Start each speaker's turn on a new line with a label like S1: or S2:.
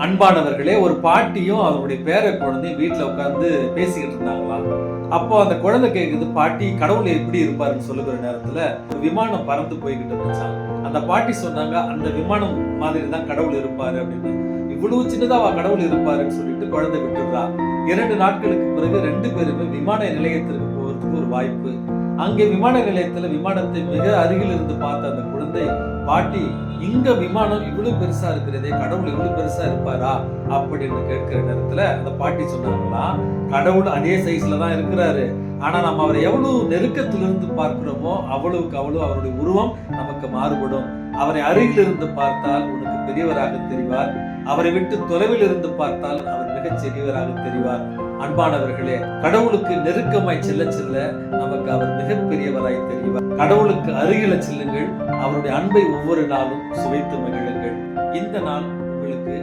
S1: அன்பானவர்களே ஒரு பாட்டியும் அவருடைய பேர குழந்தையும் வீட்டில் உட்கார்ந்து பேசிக்கிட்டு இருந்தாங்களாம் அப்போ அந்த குழந்தை கேட்குறது பாட்டி கடவுள் எப்படி இருப்பாருன்னு சொல்லுகிற நேரத்துல ஒரு விமானம் பறந்து போய்கிட்டு இருந்துச்சான் அந்த பாட்டி சொன்னாங்க அந்த விமானம் மாதிரி தான் கடவுள் இருப்பாரு அப்படின்னு. இவ்வளவு சின்னதா கடவுள் இருப்பாருன்னு சொல்லிட்டு குழந்தை விட்டுடுறா. இரண்டு நாட்களுக்கு பிறகு ரெண்டு பேருமே விமான நிலையத்திற்கு போகிறதுக்கு ஒரு வாய்ப்பு அங்கே விமான நிலையத்துல விமானத்தை மிக அருகில் இருந்து பார்த்த அந்த குழந்தை பாட்டி இங்க விமானம் இவ்வளவு பெருசா இருக்கிறதே கடவுள் இவ்வளவு பெருசா இருப்பாரா? அப்படின்னு கேட்கிற நேரத்துல அந்த பாட்டி சொன்னாங்களா கடவுள் அதே சைஸ்ல தான் இருக்கிறாரு. ஆனா நம்ம அவரை எவ்வளவு நெருக்கத்திலிருந்து பார்க்கிறோமோ அவ்வளவுக்கு அவ்வளவு அவருடைய உருவம் நமக்கு மாறுபடும். அவரை அருகில் இருந்து பார்த்தால் உனக்கு பெரியவராக தெரிவார். அவரை விட்டு தொலைவில் இருந்து பார்த்தால் அவர் மிகச் சிறியவராக தெரிவார். அன்பானவர்களே கடவுளுக்கு நெருக்கமாய் செல்ல செல்ல நமக்கு அவர் மிகப்பெரியவராய் தெரிவார். கடவுளுக்கு அருகில செல்லுங்கள் அவருடைய அன்பை ஒவ்வொரு நாளும் சுவைத்து மகிழுங்கள். இந்த நாள் உங்களுக்கு